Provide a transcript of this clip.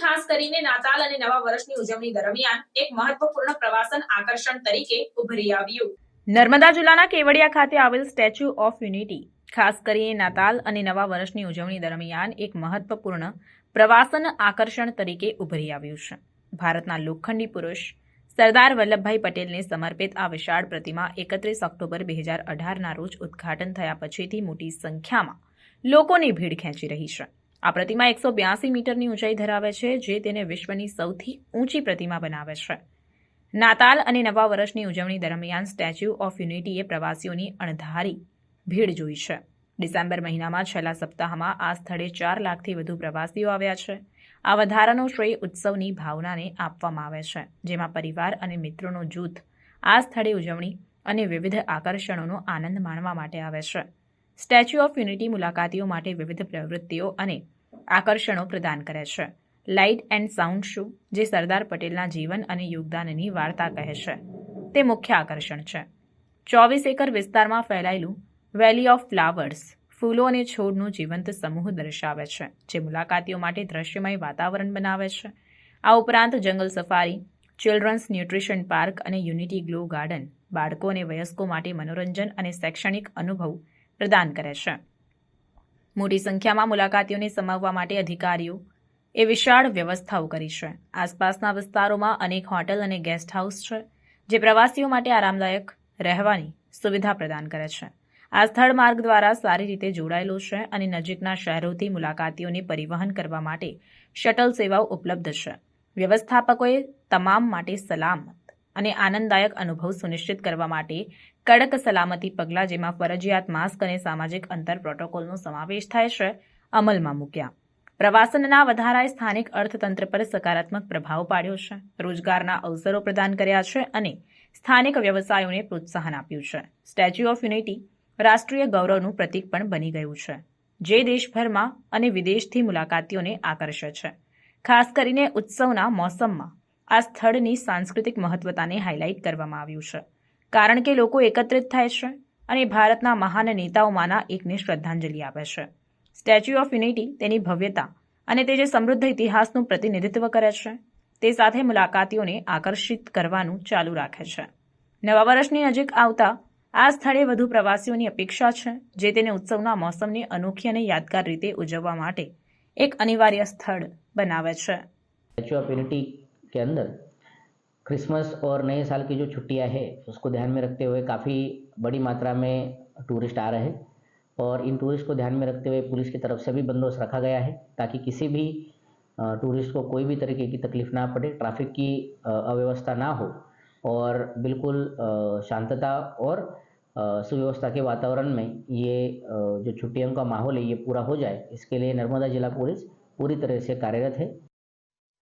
ખાસ કરીને નાતાલ અને નવા વર્ષની ઉજવણી દરમિયાન એક મહત્વપૂર્ણ પ્રવાસન આકર્ષણ તરીકે ઉભરી આવ્યું. નર્મદા જિલ્લાના કેવડિયા ખાતે આવેલ સ્ટેચ્યુ ઓફ યુનિટી ખાસ કરીને નાતાલ અને નવા વર્ષની ઉજવણી દરમિયાન એક મહત્વપૂર્ણ પ્રવાસન આકર્ષણ તરીકે ઉભરી આવ્યું છે. ભારતના લોખંડી પુરુષ સરદાર વલ્લભભાઈ પટેલને સમર્પિત આ વિશાળ પ્રતિમા એકત્રીસ ઓક્ટોબર બે હજાર અઢારના રોજ ઉદ્ઘાટન થયા પછીથી મોટી સંખ્યામાં લોકોની ભીડ ખેંચી રહી છે. આ પ્રતિમા એકસો બ્યાસી મીટરની ઊંચાઈ ધરાવે છે, જે તેને વિશ્વની સૌથી ઊંચી પ્રતિમા બનાવે છે. નાતાલ અને નવા વર્ષની ઉજવણી દરમિયાન સ્ટેચ્યુ ઓફ યુનિટીએ પ્રવાસીઓની અણધારી ભીડ જોઈ છે. ડિસેમ્બર મહિનામાં છેલ્લા સપ્તાહમાં આ સ્થળે ચાર લાખથી વધુ પ્રવાસીઓ આવ્યા છે. આ વધારાનો શ્રેય ઉત્સવની ભાવનાને આપવામાં આવે છે, જેમાં પરિવાર અને મિત્રોનો જૂથ આ સ્થળે ઉજવણી અને વિવિધ આકર્ષણોનો આનંદ માણવા માટે આવે છે. સ્ટેચ્યુ ઓફ યુનિટી મુલાકાતીઓ માટે વિવિધ પ્રવૃત્તિઓ અને આકર્ષણો પ્રદાન કરે છે. લાઇટ એન્ડ સાઉન્ડ શો, જે સરદાર પટેલના જીવન અને યોગદાનની વાર્તા કહે છે. તે મુખ્ય આકર્ષણ છે. ચોવીસ એકર વિસ્તારમાં ફેલાયેલું વેલી ઓફ ફ્લાવર્સ ફૂલો અને છોડનો જીવંત સમૂહ દર્શાવે છે, જે મુલાકાતીઓ માટે દ્રશ્યમય વાતાવરણ બનાવે છે. આ ઉપરાંત જંગલ સફારી, ચિલ્ડ્રન્સ ન્યુટ્રિશન પાર્ક અને યુનિટી ગ્લો ગાર્ડન બાળકો અને વયસ્કો માટે મનોરંજન અને શૈક્ષણિક અનુભવ પ્રદાન કરે છે. મોટી સંખ્યામાં મુલાકાતીઓને સમાવવા માટે અધિકારીઓ એ વિશાળ વ્યવસ્થાઓ કરી છે. આસપાસના વિસ્તારોમાં અનેક હોટલ અને ગેસ્ટ હાઉસ છે, જે પ્રવાસીઓ માટે આરામદાયક રહેવાની સુવિધા પ્રદાન કરે છે. આ સ્થળ માર્ગ દ્વારા સારી રીતે જોડાયેલું છે અને નજીકના શહેરોથી મુલાકાતીઓને પરિવહન કરવા માટે શટલ સેવાઓ ઉપલબ્ધ છે. વ્યવસ્થાપકોએ તમામ માટે સલામત અને આનંદદાયક અનુભવ સુનિશ્ચિત કરવા માટે કડક સલામતી પગલાં જેમાં ફરજિયાત માસ્ક અને સામાજિક અંતર પ્રોટોકોલનો સમાવેશ થાય છે, અમલમાં મૂક્યા. પ્રવાસનના વધારાએ સ્થાનિક અર્થતંત્ર પર સકારાત્મક પ્રભાવ પાડ્યો છે. રોજગારના અવસરો પ્રદાન કર્યા છે અને સ્થાનિક વ્યવસાયોને પ્રોત્સાહન આપ્યું છે. સ્ટેચ્યુ ઓફ યુનિટી રાષ્ટ્રીય ગૌરવનું પ્રતીક પણ બની ગયું છે, જે દેશભરમાં અને વિદેશથી મુલાકાતીઓને આકર્ષે છે. ખાસ કરીને ઉત્સવના મોસમમાં આ સ્થળની સાંસ્કૃતિક મહત્વતાને હાઇલાઇટ કરવામાં આવ્યું છે. કારણ કે લોકો એકત્રિત થાય છે અને ભારતના મહાન નેતાઓમાંના એકને શ્રદ્ધાંજલિ આપે છે. સ્ટેચ્યુ ઓફ યુનિટી તેની ભવ્યતા અને તે જે સમૃદ્ધ ઇતિહાસનું પ્રતિનિધિત્વ કરે છે, તે સાથે મુલાકાતીઓને આકર્ષિત કરવાનું ચાલુ રાખે છે. નવા વર્ષની નજીક આવતા આ સ્થળે વધુ પ્રવાસીઓની અપેક્ષા છે, જે તેને ઉત્સવના મોસમને અનોખી અને યાદગાર રીતે ઉજવવા માટે એક અનિવાર્ય સ્થળ બનાવે છે. સ્ટેચ્યુ ઓફ યુનિટી के अंदर। क्रिसमस और नए साल की जो छुट्टियाँ है, उसको ध्यान में रखते हुए काफ़ी बड़ी मात्रा में टूरिस्ट आ रहे हैं और इन टूरिस्ट को ध्यान में रखते हुए पुलिस की तरफ़ से भी बंदोबस्त रखा गया है ताकि किसी भी टूरिस्ट को कोई भी तरीके की तकलीफ़ ना पड़े, ट्रैफ़िक की अव्यवस्था ना हो और बिल्कुल शांतता और सुव्यवस्था के वातावरण में ये जो छुट्टियों का माहौल है, ये पूरा हो जाए, इसके लिए नर्मदा जिला पुलिस पूरी तरह से कार्यरत है।